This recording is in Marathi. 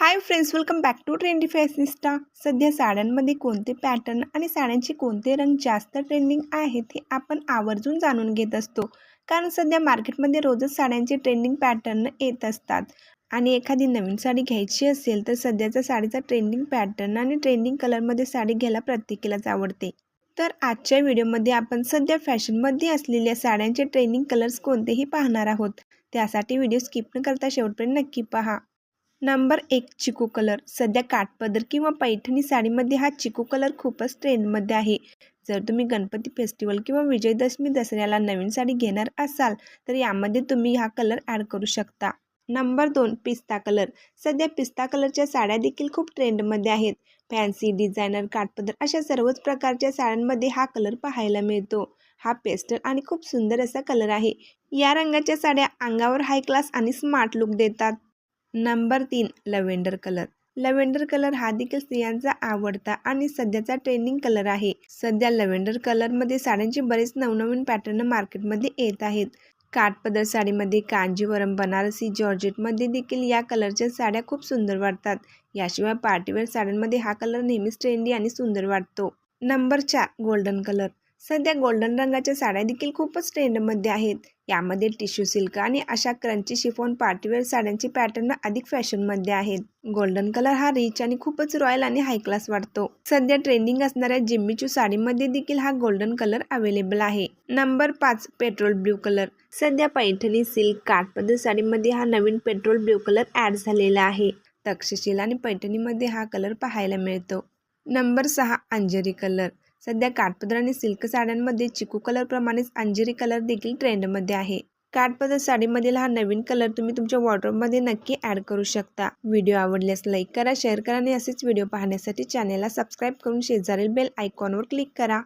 Hi friends welcome back to trendy fashionista सध्या साड्यांमध्ये कोणते पॅटर्न आणि साड्यांचे कोणते रंग जास्त ट्रेंडिंग आहेत हे आपण आवर्जून जाणून घेत असतो. कारण सध्या मार्केटमध्ये रोजच साड्यांचे ट्रेंडिंग पॅटर्न येत असतात. आणि एखादी नवीन साडी घ्यायची असेल तर सध्याच्या साडीचा ट्रेंडिंग पॅटर्न आणि ट्रेंडिंग कलरमध्ये साडी घ्यायला प्रत्येकीलाच आवडते. तर आजच्या व्हिडिओमध्ये आपण सध्या फॅशनमध्ये असलेल्या साड्यांचे ट्रेंडिंग कलर्स कोणतेही पाहणार आहोत. त्यासाठी व्हिडिओ स्किप न करता शेवटपर्यंत नक्की पहा. नंबर एक चिकू कलर. सध्या काठपदर किंवा पैठणी साडीमध्ये हा चिकू कलर खूपच ट्रेंडमध्ये आहे. जर तुम्ही गणपती फेस्टिवल किंवा विजयदशमी दसऱ्याला नवीन साडी घेणार असाल तर यामध्ये तुम्ही हा कलर ॲड करू शकता. नंबर दोन पिस्ता कलर. सध्या पिस्ता कलरच्या साड्या देखील खूप ट्रेंडमध्ये आहेत. फॅन्सी डिझायनर काठपदर अशा सर्वच प्रकारच्या साड्यांमध्ये हा कलर पाहायला मिळतो. हा पेस्टल आणि खूप सुंदर असा कलर आहे. या रंगाच्या साड्या अंगावर हाय क्लास आणि स्मार्ट लुक देतात. नंबर तीन लव्हेंडर कलर. लव्हेंडर कलर हा देखील स्त्रियांचा आवडता आणि सध्याचा ट्रेंडिंग कलर आहे. सध्या लव्हेंडर कलरमध्ये साड्यांचे बरेच नवनवीन पॅटर्न मार्केटमध्ये येत आहेत. काठपदर साडीमध्ये कांजीवरम बनारसी जॉर्जेटमध्ये देखील या कलरच्या साड्या खूप सुंदर वाटतात. याशिवाय पार्टीवेअर साड्यांमध्ये हा कलर नेहमीच ट्रेंडी आणि सुंदर वाटतो. नंबर चार गोल्डन कलर. सध्या गोल्डन रंगाच्या साड्या देखील खूपच ट्रेंडमध्ये आहेत. यामध्ये टिश्यू सिल्क आणि अशा क्रंची शिफॉन पार्टीवेअर साड्यांची पॅटर्न अधिक फॅशनमध्ये आहेत. गोल्डन कलर हा रिच आणि खूपच रॉयल आणि हाय क्लास वाटतो. सध्या ट्रेंडिंग असणाऱ्या जिम्मीचू साडीमध्ये देखील हा गोल्डन कलर अवेलेबल आहे. नंबर पाच पेट्रोल ब्ल्यू कलर. सध्या पैठणी सिल्क काठपदर साडीमध्ये हा नवीन पेट्रोल ब्ल्यू कलर ॲड झालेला आहे. तक्षशिला आणि पैठणीमध्ये हा कलर पाहायला मिळतो. नंबर सहा अंजरी कलर. सध्या काठपदर आणि सिल्क साड्यांमध्ये चिकू कलरप्रमाणेच अंजेरी कलर देखील ट्रेंडमध्ये आहे. काठपदर साडीमधील हा नवीन कलर तुम्ही तुमच्या वॉर्ड्रोबमध्ये नक्की ॲड करू शकता. व्हिडिओ आवडल्यास लाईक करा शेअर करा आणि असेच व्हिडिओ पाहण्यासाठी चॅनेलला सबस्क्राईब करून शेजारील बेल आयकॉनवर क्लिक करा.